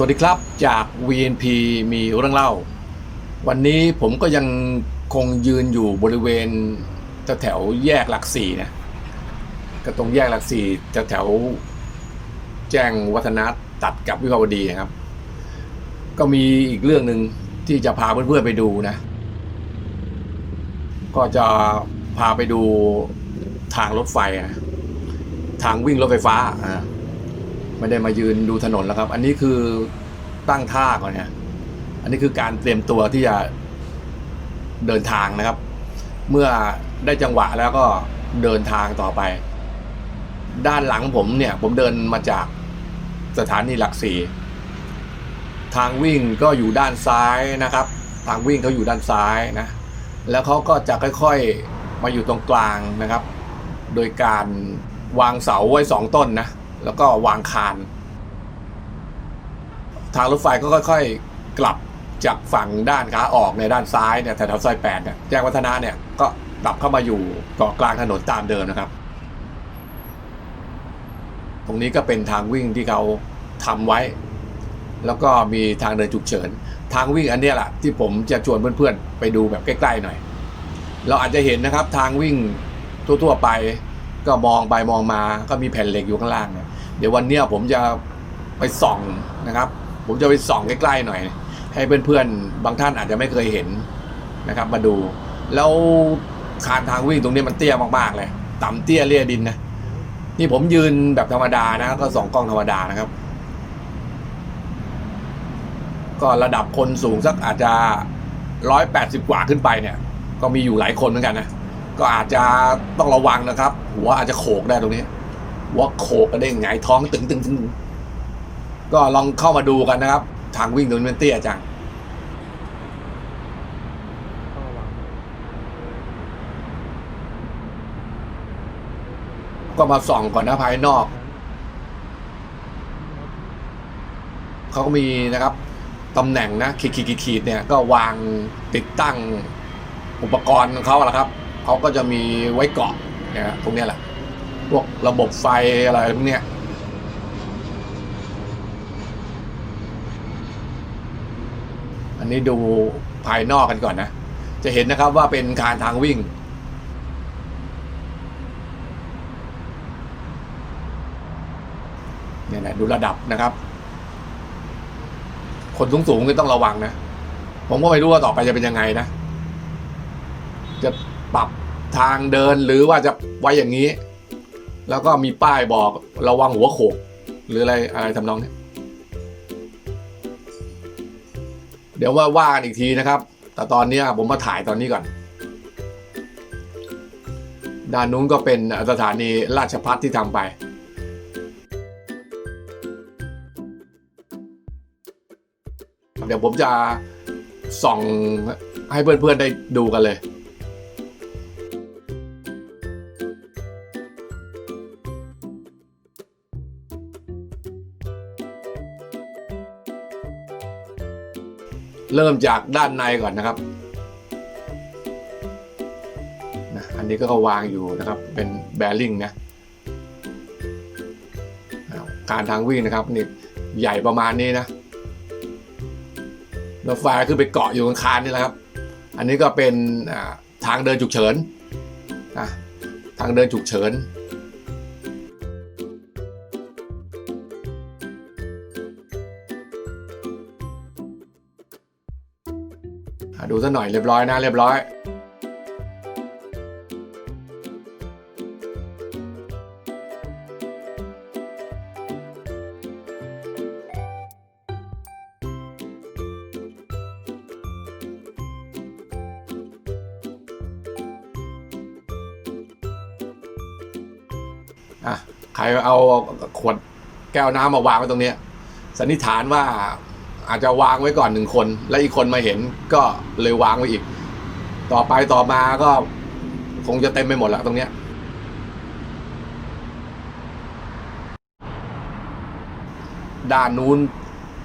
สวัสดีครับจาก VNP มีเรื่องเล่า วันนี้ผมก็ยังคงยืนอยู่บริเวณแถวแยกหลักสี่นะก็ตรงแยกหลักสี่แถวแจ้งวัฒนะตัดกับวิภาวดีครับ ก็มีอีกเรื่องหนึ่งที่จะพาเพื่อนๆไปดูนะ ก็จะพาไปดูทางรถไฟนะทางวิ่งรถไฟฟ้าอ่า ไม่ได้มายืนดูถนนแล้วครับ อันนี้คือตั้งท่าก่อนเนี่ยอันนี้คือการเตรียมตัวที่จะเดินทางนะครับ เมื่อได้จังหวะแล้วก็เดินทางต่อไป ด้านหลังผมเนี่ย ผมเดินมาจากสถานีหลักสี่ทางวิ่งก็อยู่ด้านซ้ายนะครับ ทางวิ่งเขาอยู่ด้านซ้ายนะ แล้วเขาก็จะค่อยๆมาอยู่ตรงกลางนะครับ โดยการวางเสาไว้สองต้นนะ แล้วก็วางคาน ทางรถไฟก็ค่อย ๆ กลับจากฝั่งด้านขาออกในด้านซ้ายเนี่ยแถวซอยแปดเนี่ยแจ้งวัฒนะเนี่ยก็กลับเข้ามาอยู่เกาะกลางถนนตามเดิมนะครับ ตรงนี้ก็เป็นทางวิ่งที่เขาทำไว้ แล้วก็มีทางเดินฉุกเฉิน ทางวิ่งอันเนี้ยแหละที่ผมจะชวนเพื่อนๆ ไปดูแบบใกล้ๆหน่อย เราอาจจะเห็นนะครับทางวิ่งทั่วๆไป ก็มองไปมองมาก็มีแผ่นเหล็กอยู่ข้างล่างเนี่ยเดี๋ยววันเนี้ยผมจะไปส่องนะครับ ผมจะไปส่องใกล้ๆหน่อย ให้เพื่อนๆบางท่านอาจจะไม่เคยเห็นนะครับ มาดู แล้วคานทางวิ่งตรงนี้มันเตี้ยมากๆเลย ต่ำเตี้ยเลี่ยดินนะนี่ผมยืนแบบธรรมดานะ ก็ส่องกล้องธรรมดานะครับ ก็ระดับคนสูงสักอาจจะร้อยแปดสิบกว่าขึ้นไปเนี่ย ก็มีอยู่หลายคนเหมือนกันนะ ก็อาจจะต้องระวังนะครับ หัวอาจจะโขกได้ตรงนี้หัวโขกกระเด้งหงายท้องตึงตึงตึงก็ลองเข้ามาดูกันนะครับ ทางวิ่งตรงนี้มันเตี้ยจังก็มาส่องก่อนนะภายนอก เขาก็มีนะครับตำแหน่งนะขีดขีดขีดขีดเนี่ยก็วางติดตั้งอุปกรณ์ของเขาแหละครับ เขาก็จะมีไว้เกาะเนี่ยตรงนี้แหละ พวกระบบไฟอะไรพวกเนี้ยอันนี้ดูภายนอกกันก่อนนะ จะเห็นนะครับว่าเป็นการทางวิ่ง เนี่ยนะดูระดับนะครับ คนสูงสูงก็ต้องระวังนะ ผมก็ไม่รู้ว่าต่อไปจะเป็นยังไงนะ ปรับทางเดินหรือว่าจะไว้อย่างนี้ แล้วก็มีป้ายบอกระวังหัวโขกหรืออะไรอะไรทำนองนี้เดี๋ยวว่าว่ากันอีกทีนะครับ แต่ตอนนี้ผมมาถ่ายตอนนี้ก่อน ด้านนู้นก็เป็นสถานีราชพัฒที่ทำไปเดี๋ยวผมจะส่องให้เพื่อนๆได้ดูกันเลย เริ่มจากด้านในก่อนนะครับนะอันนี้ก็วางอยู่นะครับเป็นแบริ่งนะการทางวิ่งนะครับนี่ใหญ่ประมาณนี้นะรถไฟขึ้นไปเกาะอยู่บนคานนี่แหละครับ อันนี้ก็เป็นทางเดินฉุกเฉินอะทางเดินฉุกเฉิน ดูซะหน่อยเรียบร้อยนะเรียบร้อย อะ ใครเอาขวดแก้วน้ำมาวางไว้ตรงเนี้ยสันนิษฐานว่า อาจจะวางไว้ก่อนหนึ่งคน แล้วอีกคนมาเห็นก็เลยวางไว้อีก ต่อไปต่อมาก็คงจะเต็มไปหมดแล้วตรงเนี้ยด้านนู้น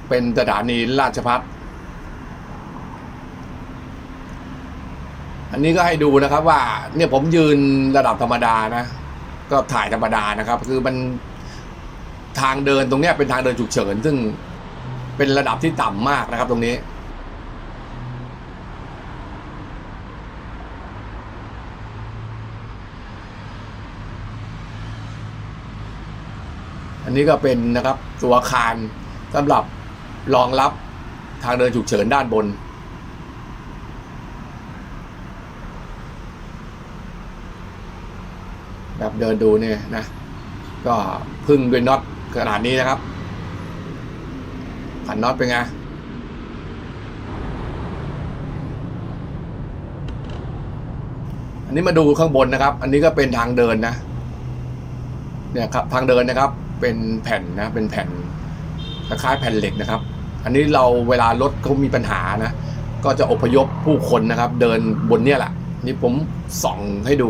เป็นสถานีราชพัฒอันนี้ก็ให้ดูนะครับว่าเนี่ยผมยืนระดับธรรมดานะ ก็ถ่ายธรรมดานะครับ คือมันทางเดินตรงเนี้ยเป็นทางเดินฉุกเฉิน ซึ่ง เป็นระดับที่ต่ำมากนะครับตรงนี้อันนี้ก็เป็นนะครับตัวอาคารสำหรับรองรับทางเดินฉุกเฉินด้านบน แบบเดินดูเนี่ยนะ ก็พึ่งด้วยน็อตขนาดนี้นะครับ ขันน็อตเป็นไงอันนี้มาดูข้างบนนะครับ อันนี้ก็เป็นทางเดินนะ เนี่ยครับทางเดินนะครับ เป็นแผ่นนะ เป็นแผ่นคล้ายๆแผ่นเหล็กนะครับ อันนี้เราเวลารถเขามีปัญหานะ ก็จะอพยพผู้คนนะครับ เดินบนเนี่ยแหละ นี่ผมส่องให้ดู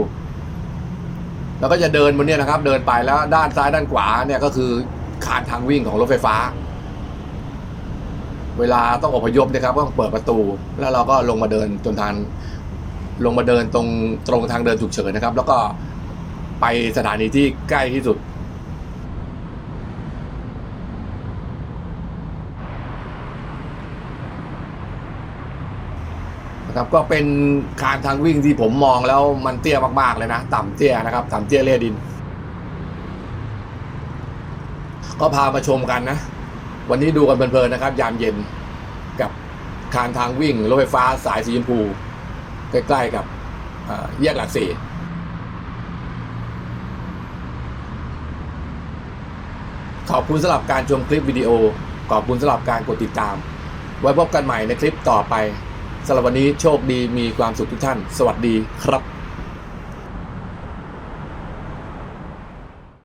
แล้วก็จะเดินบนเนี่ยนะครับ เดินไปแล้วด้านซ้ายด้านขวาเนี่ยก็คือคานทางวิ่งของรถไฟฟ้า เวลาต้องอพยพนะครับก็ต้องเปิดประตู แล้วเราก็ลงมาเดินจนทางลงมาเดินตรงตรงทางเดินฉุกเฉินนะครับ แล้วก็ไปสถานีที่ใกล้ที่สุดนะครับก็เป็นคานทางวิ่งที่ผมมองแล้วมันเตี้ยมากๆเลยนะ ต่ำเตี้ยนะครับ ต่ำเตี้ยเลียดิน ก็พามาชมกันนะ วันนี้ดูกันเพลินๆนะครับ ยามเย็นกับคานทางวิ่งรถไฟฟ้าสายสีชมพู ใกล้ๆกับแยกหลักสี่ขอบคุณสำหรับการชมคลิปวิดีโอ ขอบคุณสำหรับการกดติดตาม ไว้พบกันใหม่ในคลิปต่อไปสำหรับวันนี้โชคดีมีความสุขทุกท่าน สวัสดีครับ